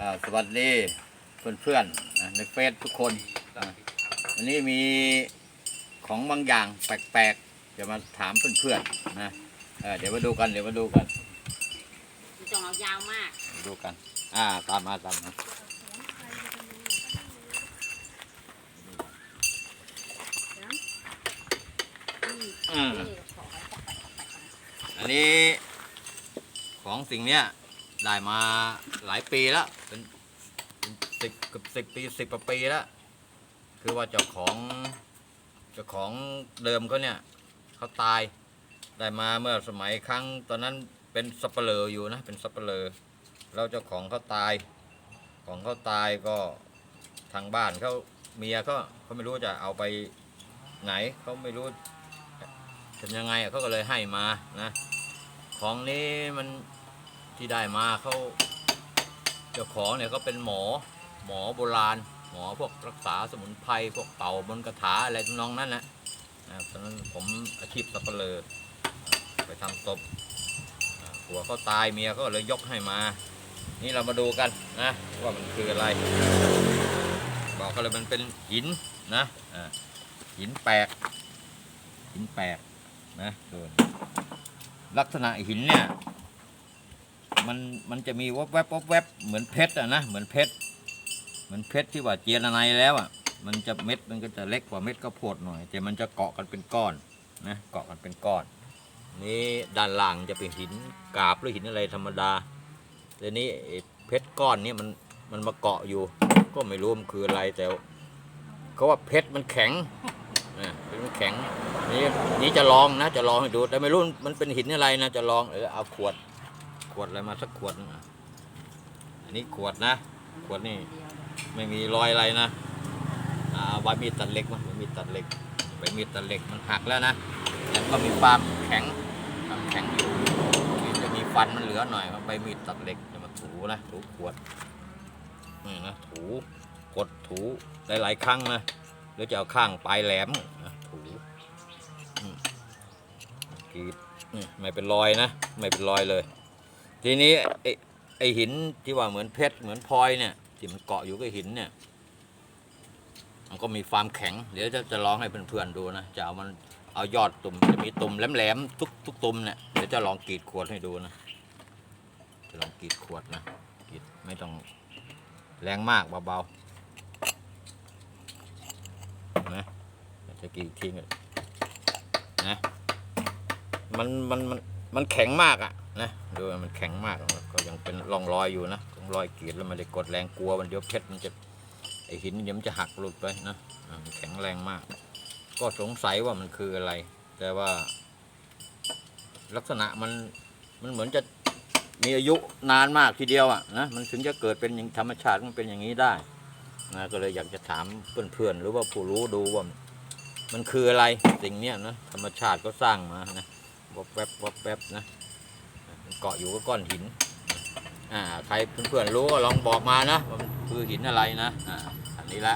อ่าสวัสดีเพื่อนๆนะในเฟซทุกคนนะวันนี้มีของบางอย่างแปลกๆจะมาถามเพื่อนๆนะเออเดี๋ยวมาดูกันเดี๋ยวมาดูกันมันต้องเอายาวมากมาดูกัน อ่าตามมาตามมาอืมอันนี้ของสิ่งเนี้ย ได้มาหลายปีแล้วเป็นสิบเกับสิบปีสิบกว่าปีแล้ว คือว่าเจ้าของเจ้าของเดิมเขาเนี่ยเขาตายได้มาเมื่อสมัยครั้งตอนนั้นเป็นสับเปลออยู่นะเป็นสับเปลอแล้วเจ้าของเขาตาย ของเขาตายก็ทางบ้านเขาเมียเขาเขาไม่รู้จะเอาไปไหนเขาไม่รู้ทำยังไงเขาก็เลยให้มานะ ของนี้มัน ที่ได้มาเขาเจ้าของเนี่ยก็เป็นหมอหมอโบราณ หมอพวกรักษาสมุนไพรพวกเป่าบนกระถาอะไรทำนองนั้นนะนะตอนนั้นผมอาชีพสับเปลอไปทำศพผัวเขาตายเมียก็เลยยกให้มา นี่เรามาดูกันนะว่ามันคืออะไร บอกกันเลยมันเป็นหินนะหินแปลกหินแปลกนะดูลักษณะหินเนี่ย มันมันจะมีวับแวบวับแวบเหมือนเพชรอะนะเหมือนเพชรเหมือนเพชรที่ว่าเจียระไนแล้วอะมันจะเม็ดมันก็จะเล็กกว่าเม็ดข้าวโพดหน่อย แต่มันจะเกาะกันเป็นก้อนนะเกาะกันเป็นก้อน นี่ด้านล่างจะเป็นหินกาบหรือหินอะไรธรรมดาแต่นี้เพชรก้อนนี้มันมันมาเกาะอยู่ ก็ไม่รู้มันคืออะไรแต่เขาว่าเพชรมันแข็งนะเพชรมันแข็งนี่นี่จะลองนะจะลองให้ดูแต่ไม่รู้มันเป็นหินอะไรนะจะลองเออเอาขวด ขวดอะไรมาสักขวดนึงอะอันนี้ขวดนะ ขวดนี่ไม่มีรอยอะไรนะอ่าใบมีดตัดเหล็กมั้ยใบมีดตัดเหล็กใบมีดตัดเหล็กมันหักแล้วนะแต่ก็มีความแข็งความแข็งอยู่จะมีฟันมันเหลือหน่อยใบมีดตัดเหล็กจะมาถูนะถูขวดนี่นะถูกดถูหลายๆครั้งนะหรือจะเอาข้างปลายแหลมนะถูกรีดไม่เป็นรอยนะ ไม่เป็นรอยเลย ทีนี้ไอ้ไอ้หินที่ว่าเหมือนเพชรเหมือนพลอยเนี่ยที่มันเกาะอยู่กับหินเนี่ย มันก็มีความแข็ง เดี๋ยวจะจะลองให้เพื่อนๆดูนะจะเอามันเอายอดตุ่มจะมีตุ่มแหลมๆทุกทุกตุ่มเนี่ยเดี๋ยวจะลองกรีดขวดให้ดูนะจะลองกรีดขวดนะกรีดไม่ต้องแรงมากเบาๆนะจะกรีดทีนึงนะมันมันมัน มันแข็งมากอะนะดูมันแข็งมากก็ยังเป็นร่องรอยอยู่นะร่องรอยกรีดแล้วมันได้กดแรงกลัวมันเดี๋ยวเพชรมันจะไอหินเดี๋ยวมันจะหักหลุดไปนะมันแข็งแรงมาก ก็สงสัยว่ามันคืออะไร แต่ว่า ลักษณะมันมันเหมือนจะมีอายุนานมากทีเดียวอะนะมันถึงจะเกิดเป็นอย่างธรรมชาติมันเป็นอย่างนี้ได้นะก็เลยอยากจะถามเพื่อนๆหรือว่าผู้รู้ดูว่ามันคืออะไรสิ่งเนี้ยนะธรรมชาติก็สร้างมานะ วับแวบวับแวบนะเกาะอยู่ก็ก้อนหินอ่าใครเพื่อนๆรู้ก็ลองบอกมานะว่ามันคือหินอะไรนะอ่าอันนี้ละ